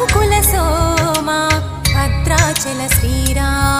కాపు కుల సోమా భద్రాచల శ్రీరామ.